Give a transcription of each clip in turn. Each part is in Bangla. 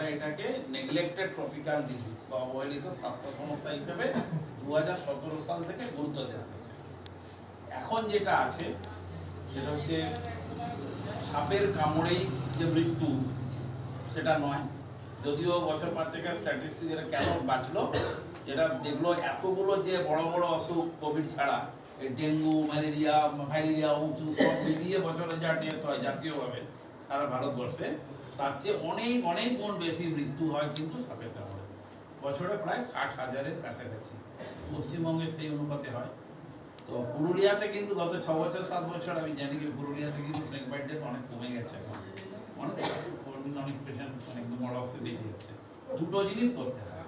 তারা এটাকে নেগলেক্টেড ট্রপিক্যাল ডিজিজ বা অবহেলিত স্বাস্থ্য সমস্যা হিসেবে দু হাজার সতেরো সাল থেকে গুরুত্ব দেওয়া হয়েছে। এখন যেটা আছে, সেটা হচ্ছে সাপের কামড়েই যে মৃত্যু, সেটা নয়। যদিও বছর পাঁচেকের স্ট্যাটিস্টিক যেটা কেন বাঁচলো, যেটা দেখল এতগুলো যে বড় বড় অসুখ, কোভিড ছাড়া ডেঙ্গু, ম্যালেরিয়া ফাইলেরিয়া উঁচু, সব মিলিয়ে বছরে যা ডেথ হয় জাতীয়ভাবে সারা ভারতবর্ষে তার চেয়ে অনেক অনেক গুণ বেশি মৃত্যু হয় কিন্তু সাপের কামড়ে। বছরে প্রায় ষাট হাজারের কাছাকাছি। পশ্চিমবঙ্গে সেই অনুপাতে হয়। তো পুরুলিয়াতে কিন্তু গত ছ বছর, সাত বছর আমি জানি যে পুরুলিয়াতে কিন্তু স্নেক অনেক কমে গেছে এখন। অনেক অনেক পেশেন্ট অনেক বড় অক্সিজেন বেরিয়ে যাচ্ছে দুটো জিনিস করতে হয়।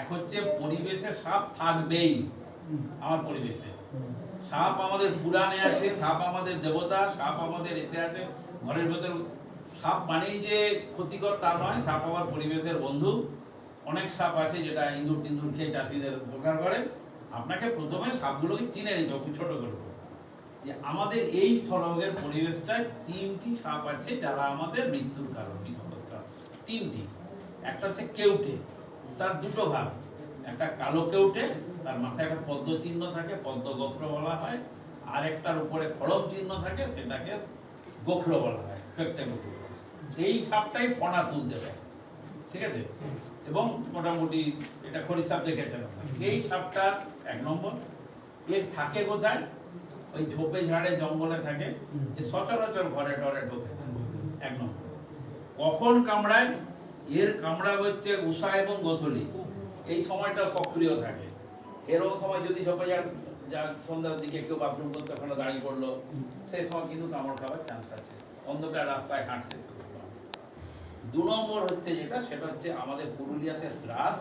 এক হচ্ছে পরিবেশে সাপ থাকবেই, আমার পরিবেশে। সাপ আমাদের পুরাণে আছে, সাপ আমাদের দেবতা, সাপ আমাদের এতে আছে, ঘরের ভেতর সাপ মানেই যে ক্ষতিকর তা নয়, সাপ আমার পরিবেশের বন্ধু। অনেক সাপ আছে যেটা ইঁদুর টিন্দুর খেয়ে চাষিদের উপকার করে। আপনাকে প্রথমে সাপগুলোকে চিনে নিতে হবে, ছোট করে। যে আমাদের এই স্থলভাগের পরিবেশটায় তিনটি সাপ আছে যারা আমাদের মৃত্যুর কারণ বিষাক্ততা তিনটি। একটা হচ্ছে কেউটে, তার দুটো ভাগ। একটা কালো কেউটে, তার মাথায় একটা পদ্ম চিহ্ন থাকে, পদ্ম গোত্র বলা হয়। আর একটার উপরে খড়ম চিহ্ন থাকে, সেটাকে গোখর বলা হয় একটা গোখর এই সাপটাই ফনা তুলতে দেয় ঠিক আছে? এবং মোটামুটি এটা খড়ি সাপ দেখেছেন। এই সাপটা এক নম্বর এর থাকে কোথায়? ওই ঝোপে ঝাড়ে জঙ্গলে থাকে এ সচরাচর ঘরে টরে ঢোকে। এক নম্বর। কখন কামড়ায়? এর কামড়া হচ্ছে উষা এবং গোথলি। এই সময়টা সক্রিয় থাকে। এরকম সময় যদি ঝোপে ঝাড় যা সন্ধ্যার দিকে কেউ বাথরুম করতে ওখানে দাঁড়িয়ে পড়ল সেই সময় কিন্তু কামড় খাওয়ার চান্স আছে। অন্ধকার রাস্তায় হাঁটতে শুরু করে। দু নম্বর হচ্ছে যেটা সেটা হচ্ছে আমাদের পুরুলিয়াতে দ্রাস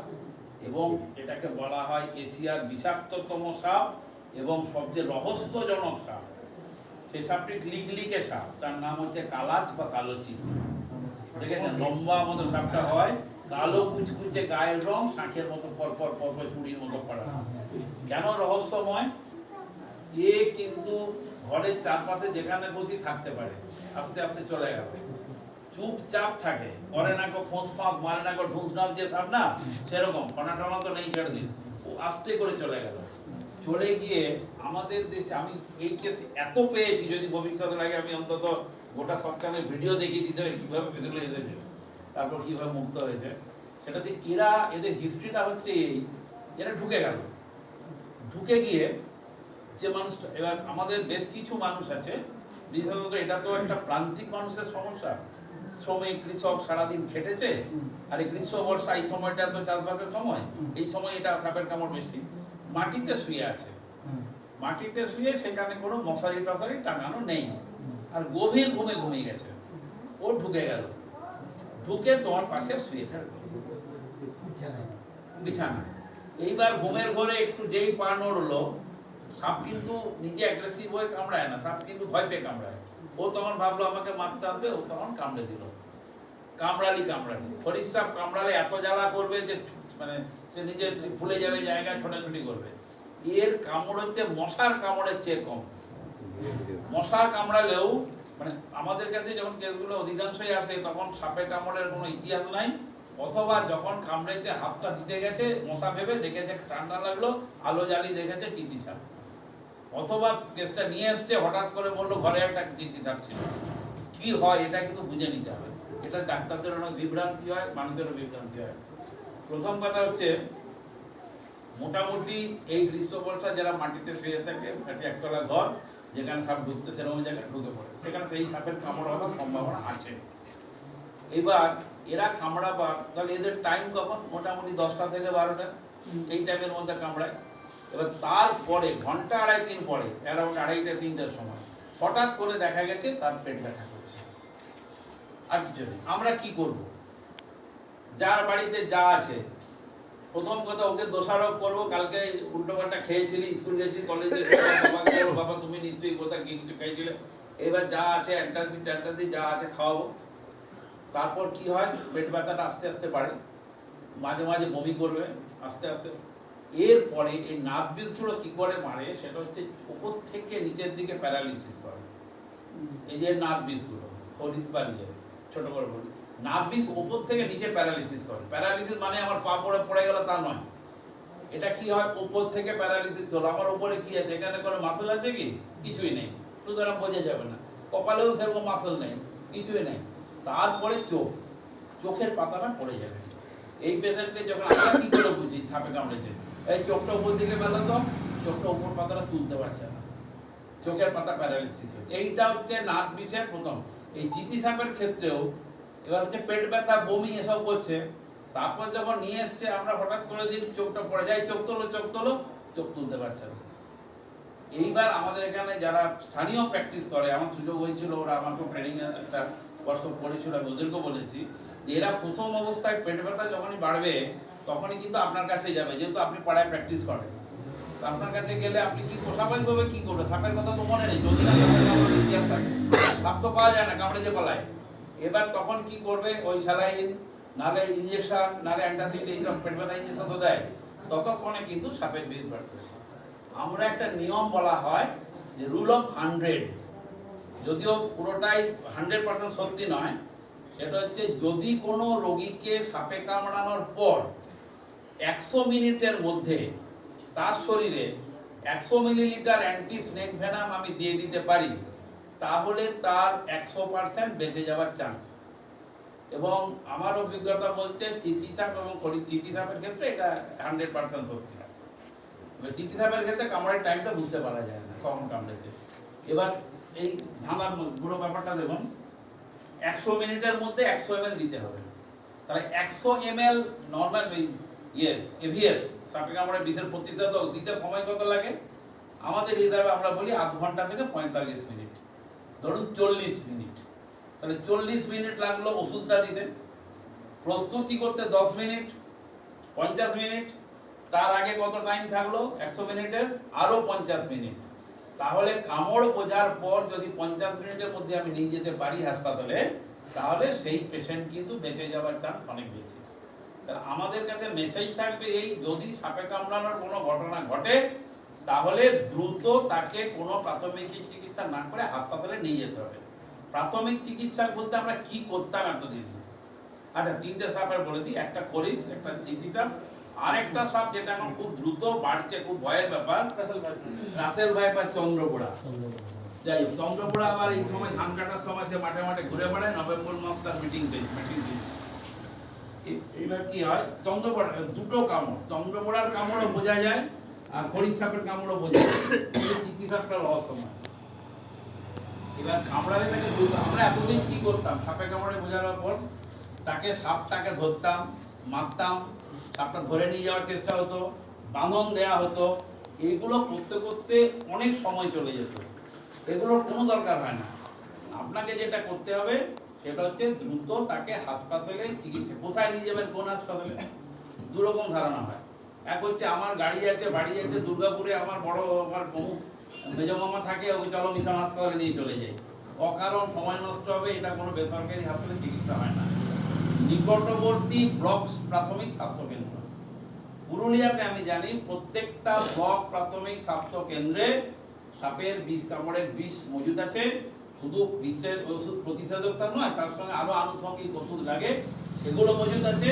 এবং এটাকে বলা হয় এশিয়ার বিষাক্ততম সাপ এবং সবচেয়ে রহস্যজনক সাপ। সেই সাপটি লিকলিকে সাপ তার নাম হচ্ছে কালাচ বা কালোচি দেখেছেন? লম্বা মতো সাপটা হয় কালো কুচকুচে গায়ের রং শাঁখের মতো পরপর পরপর চুড়ির মতো পড়া কেন রহস্যময়? এ কিন্তু ঘরের চারপাশে যেখানে বসি থাকতে পারে আস্তে আস্তে চলে গেল। চুপচাপ থাকে। করে না কো ফোঁস ফাঁস মারে না কো ঢুস ঢাস যে সাপ না? সেরকম ফনা টনা তো নেই ছেড়ে দিন ও আস্তে করে চলে গেল। চলে গিয়ে আমাদের দেশে আমি এই কেস এত পেয়েছি, যদি ভবিষ্যতে লাগে আমি অন্তত গোটা সপ্তাহে ভিডিও দেখিয়ে দিতে হবে কীভাবে ভেতরে এসেছে তারপর কীভাবে মুক্ত হয়েছে। সেটাতে এরা, এদের হিস্ট্রিটা হচ্ছে এই, এরা ঢুকে গেল। ঢুকে গিয়ে যে মানুষটা, এবার আমাদের বেশ কিছু মানুষ আছে, বিশেষত এটা তো একটা প্রান্তিক মানুষের সমস্যা। শ্রমিক কৃষক সারাদিন খেটেছে। আর এই গ্রীষ্ম বর্ষা এই সময়টা তো চাষবাসের সময় এই সময় এটা সাপের কামড় বেশি। মাটিতে শুয়ে আছে। মাটিতে শুয়ে সেখানে কোনো মশারি টশারি টাঙানো নেই। আর গভীর ঘুমে ঘুমিয়ে গেছে। ও ঢুকে গেল। ঢুকে তোমার পাশে শুয়ে থাকবে বিছানা এইবার ঘুমের ঘরে একটু যেই পা নড়লো সাপ কিন্তু নিজে অ্যাগ্রেসিভ হয়ে কামড়ায় না সাপ কিন্তু ভয় পেয়ে কামড়ায়। ও তখন ভাবলো আমাকে মারতে হবে ও তখন কামড়ে দিল। কামড়ালি কামড়ালি। হরিশ কামড়ালে এত জ্বালা করবে যে মানে সে নিজে ভুলে যাবে জায়গায় ছোটাছুটি করবে। এর কামড় হচ্ছে, মশার কামড়ের চেয়ে কম। মশা কামড়ালেও মানে আমাদের কাছে যখন কেসগুলো অধিকাংশই আসে, তখন সাপে কামড়ের কোনো ইতিহাস নাই। অথবা যখন কামড়েছে, হাতটা দিতে গেছে, মশা ভেবে দেখেছে, ঠান্ডা লাগল, আলো জ্বালি দেখেছে চিঠি সাপ অথবা কেসটা নিয়ে এসছে, হঠাৎ করে বলল, ঘরে একটা চিঠি সাপ ছিল। কি হয়, এটা কিন্তু বুঝে নিতে হবে। এটা ডাক্তারদের অনেক বিভ্রান্তি হয়, মানুষেরও বিভ্রান্তি হয়। প্রথম কথা হচ্ছে, মোটামুটি এই গ্রীষ্ম বর্ষা যারা মাটিতে শুয়ে থাকে একটা একতলা ঘর, যেখানে সাপ ঢুকতে সেরকম জায়গায় ঢুকে পড়ে। সেখানে সেই সাপের কামড় হওয়ার সম্ভাবনা আছে। এবার এরা কামড়াবা তাহলে এদের টাইম কখন? মোটামুটি দশটা থেকে বারোটা। এই টাইমের মধ্যে কামড়ায়। এবার তারপরে, ঘণ্টা আড়াই, তিন পরে অ্যারাউন্ড আড়াইটা, তিনটার সময়, হঠাৎ করে দেখা গেছে তার পেট ব্যথা আর কিছু আমরা কি করব? যার বাড়িতে যা আছে। প্রথম কথা, ওকে দোষারোপ করব। কালকে উল্টো পাল্টা খেয়েছিলি, স্কুল গেছিলি কলেজে বাবা তুমি নিশ্চয়ই কোথায় কি কিছু খেয়েছিলে এবার যা আছে, অ্যান্টাসিড, ট্যান্টাসিড যা আছে, খাওয়াবো। তারপর কি হয়? পেট ব্যথাটা আস্তে আস্তে বাড়ে। মাঝে মাঝে বমি করবে, আস্তে আস্তে। এরপরে এই নার্ভ বিষগুলো কি করে মারে? সেটা হচ্ছে উপর থেকে নিচের দিকে প্যারালিসিস করে। এই যে নার্ভ বিষগুলো হরিস বা ইয়ে ছোট করে বলি নার্ভিস ওপর থেকে নিচে প্যারালিসিস করে প্যারালিসিস মানে আমার পা পড়ে পড়ে গেল, তা নয়। এটা কি হয়? উপর থেকে প্যারালিসিস হলো আমার উপরে কি আছে? এখানে কোনো মাসেল আছে কি? কিছুই নেই। সুতরাং বোঝা যাবে না। কপালেও সেরকম মাসেল নেই, কিছুই নেই। তারপরে চোখ। চোখের পাতাটা পড়ে যাবে। এই পেশেন্টকে যখন আমরা কি করে বুঝি? সাপে কামড়েছে। এই চোখটা উপর দিকে মেলো তো চোখটা উপর পাতাটা তুলতে পারছে না। চোখের পাতা প্যারালিসিস এইটা হচ্ছে নাক বিষের প্রথম। এই চিতি সাপের ক্ষেত্রেও এবার হচ্ছে পেট ব্যথা, বমি এসব করছে। তারপর যখন নিয়ে এসছে, আমরা হঠাৎ করে দিই চোখটা পড়ে যায়, চোখ তোলো চোখ তোলো, চোখ তুলতে পারছে না। এইবার আমাদের এখানে যারা স্থানীয় প্র্যাকটিস করে, আমার সুযোগ হয়েছিল, ওরা আমাকে ট্রেনিং একটা ওয়ার্কশপ করেছিল, আমি ওদেরকেও বলেছি যে এরা প্রথম অবস্থায় পেট ব্যথা যখনই বাড়বে, তখনই কিন্তু আপনার কাছে যাবে, যেহেতু আপনি পাড়ায় প্র্যাকটিস করেন। আপনার কাছে গেলে আপনি কি স্বাভাবিকভাবে কি করবে সাপের কথা তো মনে নেই, যদি না থাকে। সাপ তো পাওয়া যায় না, কামড়ে যে পালায় এবার তখন কি করবে? ওই স্যালাইন, নালে ইঞ্জেকশন নালে অ্যান্টাসিড এইসব পেট ইঞ্জেকশন তো দেয়। ততক্ষণে কিন্তু সাপের বিষ বাড়বে আমরা একটা নিয়ম বলা হয় যে রুল অফ হান্ড্রেড যদিও পুরোটাই হান্ড্রেড পার্সেন্ট সত্যি নয়, সেটা হচ্ছে যদি কোনো রোগীকে সাপে কামড়ানোর পর একশো মিনিটের মধ্যে তার শরীরে একশো মিলিলিটার অ্যান্টি স্নেক ভ্যানাম আমি দিয়ে দিতে পারি তাহলে তার একশো পার্সেন্ট বেঁচে যাওয়ার চান্স এবং আমার অভিজ্ঞতা বলতে সাপ এবং খড়ি- চিঠি সাপের ক্ষেত্রে এটা হান্ড্রেড পার্সেন্ট সত্যি এবার চিঠি সাপের ক্ষেত্রে কামড়ের টাইমটা বুঝতে পারা যায় না কখন কামড়েছে। এবার এই মধ্যে, পুরো ব্যাপারটা দেখুন। একশো মিনিটের মধ্যে একশো এমএল দিতে হবে। তাহলে একশো এম এল নর্মাল ইয়ে এভিএস সাপে কামড়ে বিষের প্রতিষেধক দিতে সময় কত লাগে? আমাদের হিসাবে আমরা বলি আধ ঘণ্টা থেকে পঁয়তাল্লিশ মিনিট। ধরুন চল্লিশ মিনিট। তাহলে চল্লিশ মিনিট লাগল ওষুধটা দিতে। প্রস্তুতি করতে দশ মিনিট, পঞ্চাশ মিনিট, তার আগে কত টাইম থাকল? একশো মিনিটের, আরও পঞ্চাশ মিনিট। তাহলে কামড় বোঝার পর যদি পঞ্চাশ মিনিটের মধ্যে আমি নিয়ে যেতে পারি হাসপাতালে, তাহলে সেই পেশেন্ট কিন্তু বেঁচে যাওয়ার চান্স অনেক বেশি। তাহলে আমাদের কাছে মেসেজ থাকবে এই, যদি সাপে কামড়ানোর কোনো ঘটনা ঘটে তাহলে দ্রুত তাকে কোনো প্রাথমিক চিকিৎসা না করে হাসপাতালে নিয়ে যেতে হবে। প্রাথমিক চিকিৎসা বলতে আমরা কি করতাম এতদিন? আচ্ছা তিনটে সাপের বলে দিই। একটা করিস একটা চিঠি সাপ আর একটা সাপ যেটা এখন খুব দ্রুত বাড়ছে খুব ভয়ের ব্যাপার রাসেল ভাই বা চন্দ্রপোড়া যাই হোক চন্দ্রপোড়া আবার এই সময় ধান কাটার সময় সে মাঠে মাঠে ঘুরে বেড়ায় নভেম্বর মাস তার মিটিং মিটিং এইবার কি হয়? চন্দ্রপোড়া দুটো কামড়। চন্দ্রপোড়ার কামড়ও বোঝা যায় আর খরিশ সাপের কামড়ও বোঝা চিঠি সাপটা রহস্যময় এবার কামড়ালে তাকে আমরা এতদিন কি করতাম? সাপে কামড়ে বোঝানোর পর তাকে সাপটাকে ধরতাম, মারতাম, সাপটা ধরে নিয়ে যাওয়ার চেষ্টা হতো, বাঁধন দেয়া হতো। এগুলো করতে করতে অনেক সময় চলে যেত। এগুলোর কোনো দরকার হয় না। আপনাকে যেটা করতে হবে, সেটা হচ্ছে দ্রুত তাকে হাসপাতালে চিকিৎসা কোথায় নিয়ে যাবেন, কোন হাসপাতালে? দু রকম ধারণা হয়। এক হচ্ছে আমার গাড়ি আছে, বাড়ি আছে, দুর্গাপুরে আমার বড়, আমার প্রমুখ মেজ মামা থাকে, ওকে চলো মিশন হাসপাতালে নিয়ে চলে যাই। অকারণ সময় নষ্ট হবে, এটা কোনো বেসরকারি হাসপাতালে চিকিৎসা হয় না। নিকটবর্তী ব্লক প্রাথমিক স্বাস্থ্য কেন্দ্র। পুরুলিয়াতে আমি জানি, প্রত্যেকটা ব্লক প্রাথমিক স্বাস্থ্য কেন্দ্রে সাপের বিষ, কামড়ের বিষ মজুদ আছে। শুধু বিষের ওষুধ প্রতিষেধক তা নয়, তার সঙ্গে আরও আনুষঙ্গিক ওষুধ লাগে, সেগুলো মজুদ আছে।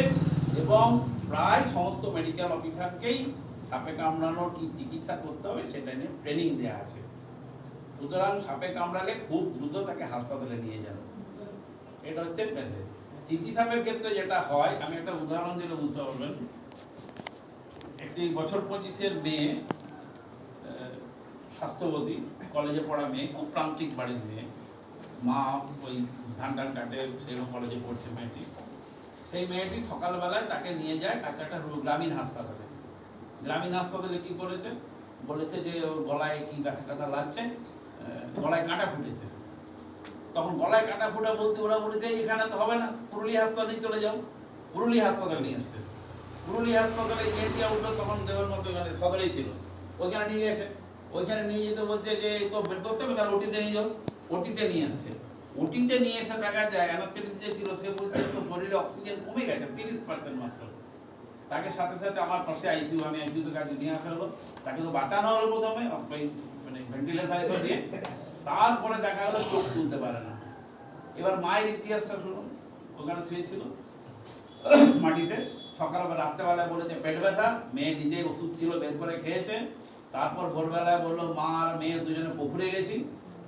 এবং প্রায় সমস্ত মেডিকেল অফিসারকেই সাপে কামড়ানোর কি চিকিৎসা করতে হবে সেটা নিয়ে ট্রেনিং দেওয়া আছে। সুতরাং সাপে কামড়ালে খুব দ্রুত তাকে হাসপাতালে নিয়ে যান। এটা হচ্ছে মেসেজ চিঠি সাপের ক্ষেত্রে যেটা হয়, আমি একটা উদাহরণ দিলে বুঝতে পারবেন। একটি বছর পঁচিশের মেয়ে স্বাস্থ্যবতী, কলেজে পড়া মেয়ে, খুব প্রান্তিক বাড়ির মেয়ে। মা ওই ধান টান কাটে সেরকম কলেজে পড়ছে মেয়েটি। সেই মেয়েটি সকালবেলায় তাকে নিয়ে যায় কাছে একটা গ্রামীণ হাসপাতালে। গ্রামীণ হাসপাতালে কি করেছে? বলেছে যে ওর গলায় কি ব্যথা ট্যাথা লাগছে গলায় কাঁটা ফুটেছে। তখন গলায় কাঁটা ফুটা বলতে ওরা বলেছে এখানে তো হবে না, পুরুলিয়া হাসপাতালে চলে যাও। পুরুলিয়া হাসপাতালে নিয়ে এসছে। পুরুলিয়া হাসপাতালে ইএনটি আউটডো তখন দেবের মতো এখানে সদরেই ছিল। ওইখানে নিয়ে গেছে। ওইখানে নিয়ে যেতে বলছে যে তো বের করতে হবে, তাহলে ওটিতে নিয়ে যাও। ওটিতে নিয়ে আসছে। ওটিতে নিয়ে এসে দেখা যায় অ্যানাস্থেটিক যে ছিল, সে বলছে তো শরীরে অক্সিজেন কমে গেছে, তিরিশ পার্সেন্ট মাত্র। তাকে সাথে সাথে আমার পাশে আইসিইউ, আমি আইসিইউতে কাজে নিয়ে আসা হলো। তাকে তো বাঁচানো হলো প্রথমে মানে ভেন্টিলেটারে তো দিয়ে। তারপরে দেখা গেলো চোখ তুলতে পারে না। এবার মায়ের ইতিহাসটা শুনুন, ওখানে শুয়েছিল মাটিতে। সকালবেলা, রাত্রেবেলায় বলেছে পেট ব্যথা, মেয়ে নিজে ওষুধ ছিল, বের করে খেয়েছে। তারপর ভোরবেলায় বলল, মা আর মেয়ে দুজনে পুকুরে গেছি।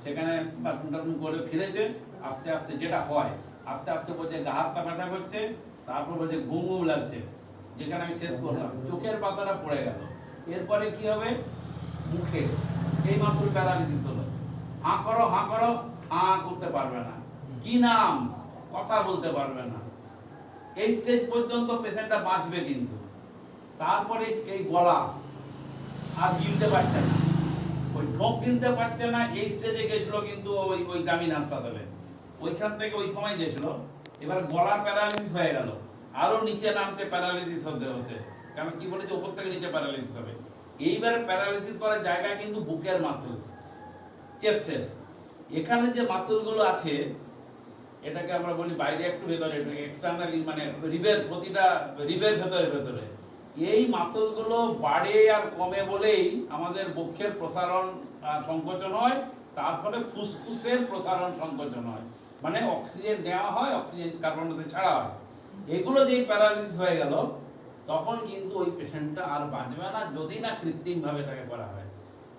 সেখানে বাথরুম টাথরুম করে ফিরেছে, আস্তে আস্তে যেটা হয়, আস্তে আস্তে বলছে গা হাত পা ব্যথা করছে, তারপর বলছে ঘুম ঘুম লাগছে, যেখানে আমি শেষ করলাম। চোখের পাতাটা পড়ে গেল। এরপরে কি হবে? মুখে এই মাসুল প্যারালিসিস হলো। হাঁ করো হাঁ করো, হাঁ করতে পারবে না। কি নাম? কথা বলতে পারবে না। এই স্টেজ পর্যন্ত পেশেন্টটা বাঁচবে কিন্তু। তারপরে এই গলা আর গিলতে পারছে না। ঢোক গিলতে পারছে না, এই স্টেজে গেছিল কিন্তু ওই ওই গ্রামীণ হাসপাতালে। ওইখান থেকে ওই সময় গেছিল, এবার গলার প্যারালিসিস হয়ে গেল। আরও নিচে নামতে প্যারালিসিস হতে হতে। কারণ কি বলেছে? উপর থেকে নিচে প্যারালিসিস হবে। এইবার প্যারালিসিস করার জায়গা কিন্তু বুকের মাসেল চেস্টের এখানে যে মাসেলগুলো আছে, এটাকে আমরা বলি বাইরে একটু ভেতরে এক্সটার্নালি মানে রিবের প্রতিটা রিবের ভেতরে ভেতরে। এই মাসেলগুলো বাড়ে আর কমে বলেই আমাদের বক্ষের প্রসারণ সংকোচন হয়, তারপরে ফুসফুসের প্রসারণ সংকোচন হয়। মানে অক্সিজেন নেওয়া হয় অক্সিজেন কার্বন ছাড়া হয়। এগুলো যেই প্যারালিসিস হয়ে গেল, তখন কিন্তু ওই পেশেন্টটা আর বাঁচবে না, যদি না কৃত্রিমভাবে তাকে করা হয়।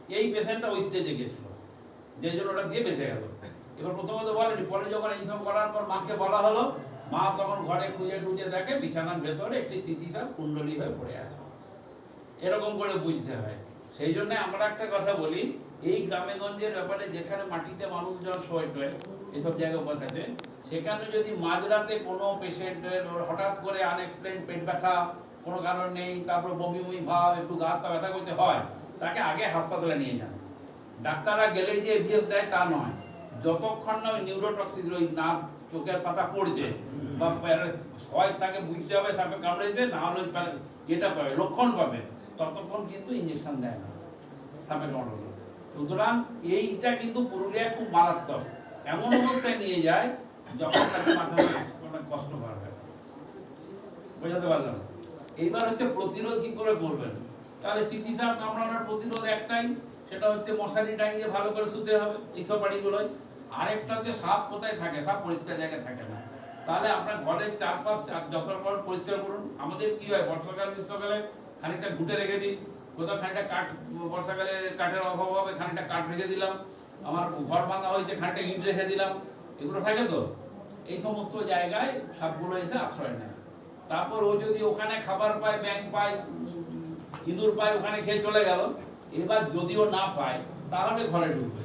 এই পেশেন্টটা ওই স্টেজে গেছিল। যে জন্য ওটা দিয়ে বেঁচে গেল। এবার প্রথমত বলেনি, পরে যখন এইসব করার পর মাকে বলা হলো মা তখন ঘরে খুঁজে টুজে দেখে বিছানার ভেতরে একটি চিঠিটার কুণ্ডলী হয়ে পড়ে আছে। এরকম করে বুঝতে হয়। সেই জন্য আমরা একটা কথা বলি, এই গ্রামে গঞ্জের ব্যাপারে যেখানে মাটিতে মানুষজন শোয় টোয়, এসব জায়গায় বসাতে সেখানে যদি মাঝরাতে কোনো পেশেন্টের হঠাৎ করে আনএক্সপ্লেন পেট ব্যথা, কোনো কারণ নেই, তারপর বমি বমি ভাব, একটু গা হাত ব্যথা করতে হয়, তাকে আগে হাসপাতালে নিয়ে যান। ডাক্তাররা গেলেই যে এভিএস দেয় তা নয়। যতক্ষণ না ওই নিউরোটক্সিস ওই নার্ভ চোখের পাতা পড়ছে। বা হয় তাকে বুঝতে হবে সাপে কামড়েছে, না হলে এটা পাবে, লক্ষণ পাবে। ততক্ষণ কিন্তু ইঞ্জেকশন দেয় না। সাপে কামড়ালো সুতরাং এইটা কিন্তু পুরুলিয়া খুব মারাত্মক। এমন অবস্থায় নিয়ে যায় যখন তাকে মাথা কোনো কষ্ট হবে বোঝাতে পারলাম? এইবার হচ্ছে প্রতিরোধ কি করে করবেন? তাহলে চিকিৎসা কামড়ানোর প্রতিরোধ একটাই, সেটা হচ্ছে মশারি টাঙিয়ে ভালো করে শুতে হবে, এইসব বাড়িগুলোয়। আরেকটা হচ্ছে সাপ কোথায় থাকে, সাপ পরিষ্কার জায়গায় থাকে না। তাহলে আপনার ঘরের চারপাশ চার- যত রকম পরিষ্কার করুন। আমাদের কি হয়, বর্ষাকাল, গ্রীষ্মকালে খানিকটা ঘুটে রেখে দিই। কোথাও খানিকটা কাঠ, বর্ষাকালে কাঠের অভাব হবে, খানিকটা কাঠ রেখে দিলাম। আমার ঘর ভাঙা হয়েছে, খানিকটা ইট রেখে দিলাম। এগুলো থাকে তো? এই সমস্ত জায়গায় সাপগুলো এসে আশ্রয় নেয়। তারপর ও যদি ওখানে খাবার পায় ব্যাং পায়, ইঁদুর পায়, ওখানে খেয়ে চলে গেল। এবার যদিও না পায়, তাহলে ঘরে ঢুকবে।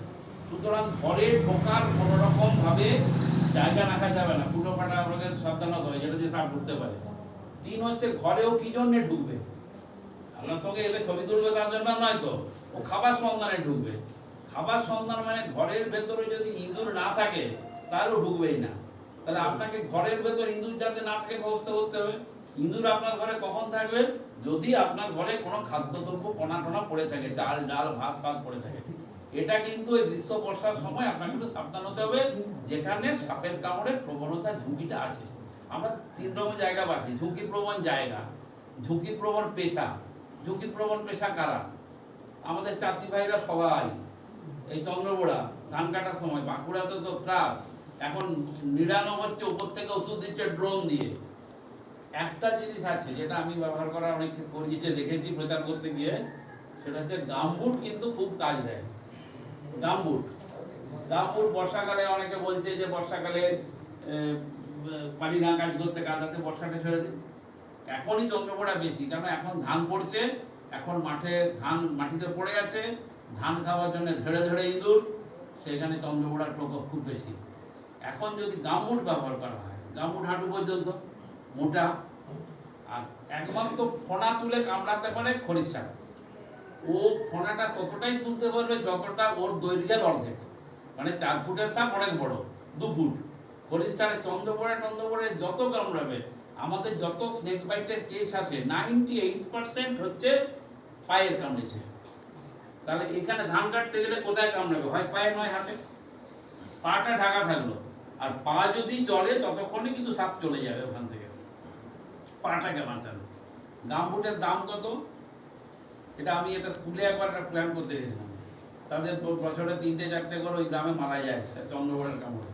সুতরাং ঘরে ঢোকার কোনো রকম ভাবে জায়গা রাখা যাবে না। ফুটো ফাটা আমাদের সাবধানত হয়, যেটা দিয়ে সাপ ঢুকতে পারে। তিন হচ্ছে ঘরেও কি জন্য ঢুকবে? আপনার সঙ্গে এলে ছবি তুলবে তার জন্য নয় তো? ও খাবার সন্ধানে ঢুকবে। খাবার সন্ধান মানে ঘরের ভেতরে যদি ইঁদুর না থাকে তাহলেও ঢুকবেই না। তাহলে আপনাকে ঘরের ভেতর ইঁদুর যাতে না থাকে ব্যবস্থা করতে হবে। ইঁদুর আপনার ঘরে কখন থাকবে? যদি আপনার ঘরে কোনো খাদ্যদ্রব্য কণা টনা পড়ে থাকে, চাল, ডাল, ভাত ফাত পড়ে থাকে। এটা কিন্তু এই গ্রীষ্ম বর্ষার সময় আপনাকে একটু সাবধান হতে হবে, যেখানে সাপের কামড়ের প্রবণতা ঝুঁকিটা আছে। আমরা তিন রকম জায়গা পাচ্ছি, ঝুঁকি প্রবণ জায়গা, ঝুঁকি প্রবণ পেশা। ঝুঁকি প্রবণ পেশা কারা? আমাদের চাষি ভাইরা সবাই, এই চন্দ্রবোড়া, ধান কাটার সময়, বাঁকুড়াতে তো ত্রাস এখন নিড়ানো হচ্ছে উপর থেকে ওষুধ দিচ্ছে ড্রোন দিয়ে। একটা জিনিস আছে যেটা আমি ব্যবহার করা অনেক করিয়েছে দেখেছি, প্রচার করতে গিয়ে, সেটা হচ্ছে গামবুট কিন্তু খুব কাজ দেয়। গামবুট। গামবুট বর্ষাকালে অনেকে বলছে যে বর্ষাকালে পানি না কাজ করতে কাদাতে বর্ষাটা ছেড়ে দিন। এখনই চন্দ্রপোড়া বেশি কারণ এখন ধান পড়ছে, এখন মাঠে ধান মাটিতে পড়ে আছে, ধান খাওয়ার জন্য ধেড়ে ধেড়ে ইঁদুর, সেখানে চন্দ্রপোড়ার প্রকোপ খুব বেশি। এখন যদি গামবুট ব্যবহার করা হয়, গামবুট হাঁটু পর্যন্ত, মোটা, আর একমাত্র ফোনা তুলে কামড়াতে পারে খরিশা ও ফোনাটা ততটাই তুলতে পারবে যতটা ওর দৈর্ঘ্যের অর্ধেক। মানে চার ফুটের সাপ অনেক বড়, দু ফুট। খরিশারে চন্দ্রপড়ে টন্দ্রপড়ে যত কামড়াবে, আমাদের যত স্নেক বাইটের কেস আসে নাইনটি এইট পার্সেন্ট হচ্ছে পায়ের কামড়েছে। তাহলে এখানে ধান কাটতে গেলে কোথায় কামড়াবে? হয় পায়ে, নয় হাতে। পাটা ঢাকা থাকল। আর পা যদি চলে, ততক্ষণে কিন্তু সাপ চলে যাবে ওখান থেকে। পাটাকে বাঁচানো। গামবুটের দাম কত? এটা আমি একটা স্কুলে একবার একটা প্ল্যান করতে গেছিলাম। তাদের বছরে তিনটে চারটে করে ওই গ্রামে মারা যায় চন্দ্রগড়ের কামড়ে।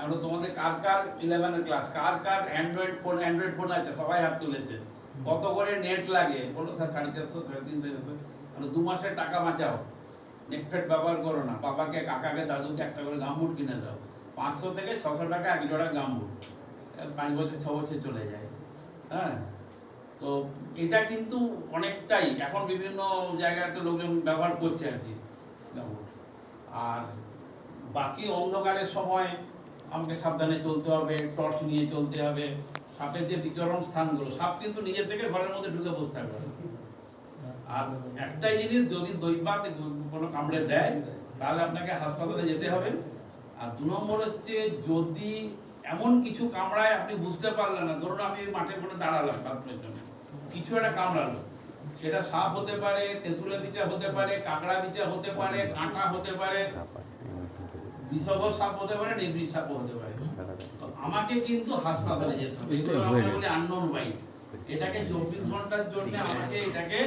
আমরা তোমাদের কার কার ইলেভেনের ক্লাস কার কার অ্যান্ড্রয়েড ফোন অ্যান্ড্রয়েড ফোন আছে, সবাই হাত তুলেছে। কত করে নেট লাগে? বলো স্যার, সাড়ে চারশো, সাড়ে তিনশো, চারশো। মানে দু মাসের টাকা বাঁচাও। নেট ফেট ব্যবহার করো না। বাবাকে, কাকাকে, দাদুকে একটা করে গামবুট কিনে দাও। পাঁচশো থেকে ছশো টাকা এক জোড়া গামবুট। পাঁচ বছর, ছ বছর চলে যায়। হ্যাঁ? তো এটা কিন্তু অনেকটাই, এখন বিভিন্ন জায়গাতে লোকজন ব্যবহার করছে আর কি। আর বাকি অন্ধকারের সময় আমাকে সাবধানে চলতে হবে, টর্চ নিয়ে চলতে হবে, সাপের যে বিচরণ স্থানগুলো, সাপ কিন্তু নিজে থেকে ঘরের মধ্যে ঢুকে বসতে থাকবে। আর একটাই জিনিস, যদি দৈবাত কোনো কামড়ে দেয়, তাহলে আপনাকে হাসপাতালে যেতে হবে। আর দু নম্বর হচ্ছে, যদি এমন কিছু কামড়ায় আপনি বুঝতে পারলেন না, ধরুন আমি মাঠের মধ্যে দাঁড়ালাম, বাথরুমের জন্য। কিছু একটা কামড়ালো সেটা সাপ হতে পারে তেঁতুলে বিচা হতে পারে কাঁকড়া বিচা হতে পারে কাঁটা হতে পারে বিষধর সাপ হতে পারে নির্বিষ সাপ হতে পারে। তো আমাকে কিন্তু হাসপাতালে যেতে হবে। এগুলো আমরা বলি আননোন বাইট এটাকে চব্বিশ ঘণ্টার জন্য আমাকে এটাকে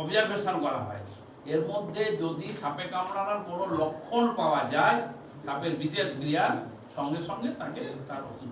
অবজারভেশন করা হয়। এর মধ্যে যদি সাপে কামড়ানোর কোনো লক্ষণ পাওয়া যায় সাপের বিষের ক্রিয়া সঙ্গে সঙ্গে তাকে তার ওষুধ